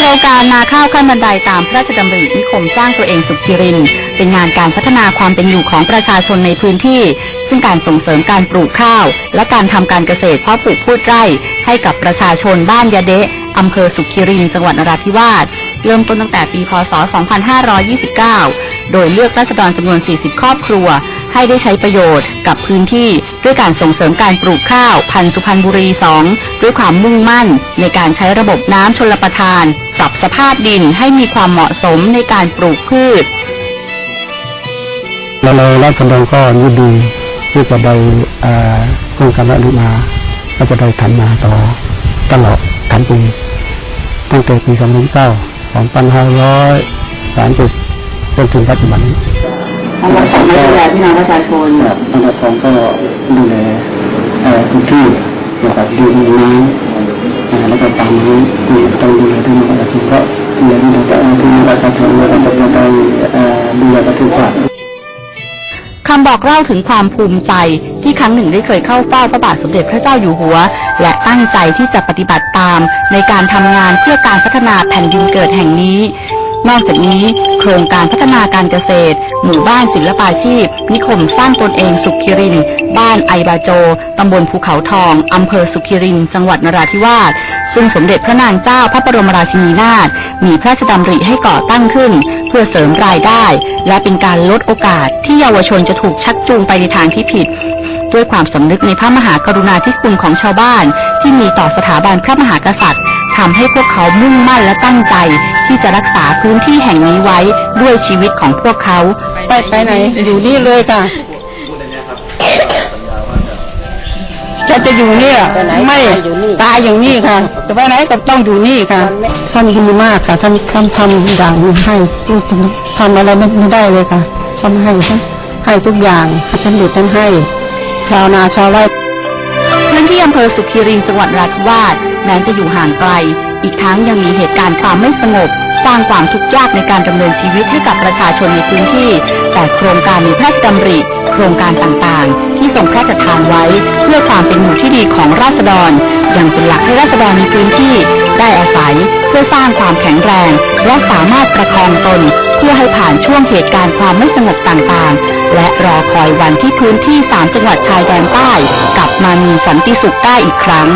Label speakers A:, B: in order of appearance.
A: ครงการนาข้าวขั้นบันไดตามพระราชดำรินิคมสร้างตัวเองสุขีริน เป็นงานการพัฒนาความเป็นอยู่ของประชาชนในพื้นที่ ซึ่งการส่งเสริมการปลูกข้าว และการทำการเกษตรเพาะปลูกพืชไร่ ให้กับประชาชนบ้านยะเดะอำเภอสุขีริน จังหวัดนราธิวาสเริ่มต้นตั้งแต่ปี พศ 2529 โดยเลือกราษฎรจำนวน 40 ครอบครัว ให้ได้ใช้ประโยชน์กับพื้นที่ด้วยการส่งเสริมการปลูกข้าว พันธุ์สุพรรณบุรี 2 ด้วยความมุ่งมั่น ในการใช้ระบบน้ำชลประทาน ปรับสภาพดินให้มีความเหมาะสมในการปลูกพืช
B: และในรัฐดรก็ยินดีที่จะได้อ่าโครงการอนุมาก็จะได้ทำมาต่อตลอดทั้งปีตั้งแต่ปี 2009 2530จนถึงปัจจุบันนี้
A: ทางรัฐบาลดูแลพี่น้องประชาชน
B: ครับทางกระทรวงก็ดูแลเอ่อพื้นที่เกี่ยวกับดินน้ำอ่าแล้วก็ตามนี้ที่ต้องดูแลด้วยนะครับกระทรวงก็ดูแลดูแลแต่พี่น้องประชาชนแล้วก็จะได้เอ่อดูแลประเทศชาติ
A: คำบอกเล่าถึงความภูมิใจที่ครั้งหนึ่งได้เคยเข้าเฝ้าพระบาทสมเด็จพระเจ้าอยู่หัว และตั้งใจที่จะปฏิบัติตามในการทำงานเพื่อการพัฒนาแผ่นดินเกิดแห่งนี้ นอกจากนี้โครงการพัฒนาการเกษตร หมู่บ้านศิลปาชีพ นิคมสร้างตนเองสุขิริน บ้านไอบาโจ ตำบลภูเขาทอง อำเภอสุขิริน จังหวัดนราธิวาส ซึ่งสมเด็จพระนางเจ้าพระบรมราชินีนาถ มีพระราชดำริให้ก่อตั้งขึ้น เพื่อเสริมรายได้ และเป็นการลดโอกาสที่เยาวชนจะถูกชักจูงไปในทางที่ผิดด้วยความสำนึกในพระมหากรุณาธิคุณของชาวบ้าน ที่มีต่อสถาบันพระมหากษัตริย์ ทำให้พวกเขามุ่งมั่นและตั้งใจ ที่จะรักษาพื้นที่แห่งนี้ไว้ด้วยชีวิตของพวกเขา
C: ไปไปไหน อยู่นี่เลยค่ะ จะจะอยู่นี่อะไม่ตายอย่างนี้ค่ะ จะไปไหนก็ต้องอยู่นี่ค่ะ ท่านดีมากค่ะ ท่านทำทำอย่างให้ลูกทำอะไรไม่ไม่ได้เลยค่ะท่านให้ให้ทุกอย่างสำเร็จท่านให้ ชาวนาชาวไร่
A: พื้น ที่อำเภอสุขีรินจังหวัดราธิวาสแม้จะอยู่ห่างไกล อีกทั้งยังมีเหตุการณ์ความไม่สงบ สร้างความทุกข์ยากในการดำเนินชีวิตให้กับประชาชนในพื้นที่ แต่โครงการมีพระราชดำริ โครงการต่างๆ ที่ทรงพระราชทานไว้ เพื่อความเป็นหมู่ที่ดีของราษฎรยังเป็นหลักให้ราษฎรในพื้นที่ ได้อาศัยเพื่อสร้างความแข็งแรง และสามารถประคองตน เพื่อให้ผ่านช่วงเหตุการณ์ความไม่สงบต่างๆ และรอคอยวันที่พื้นที่ 3 จังหวัดชายแดนใต้ กลับมามีสันติสุขได้อีกครั้ง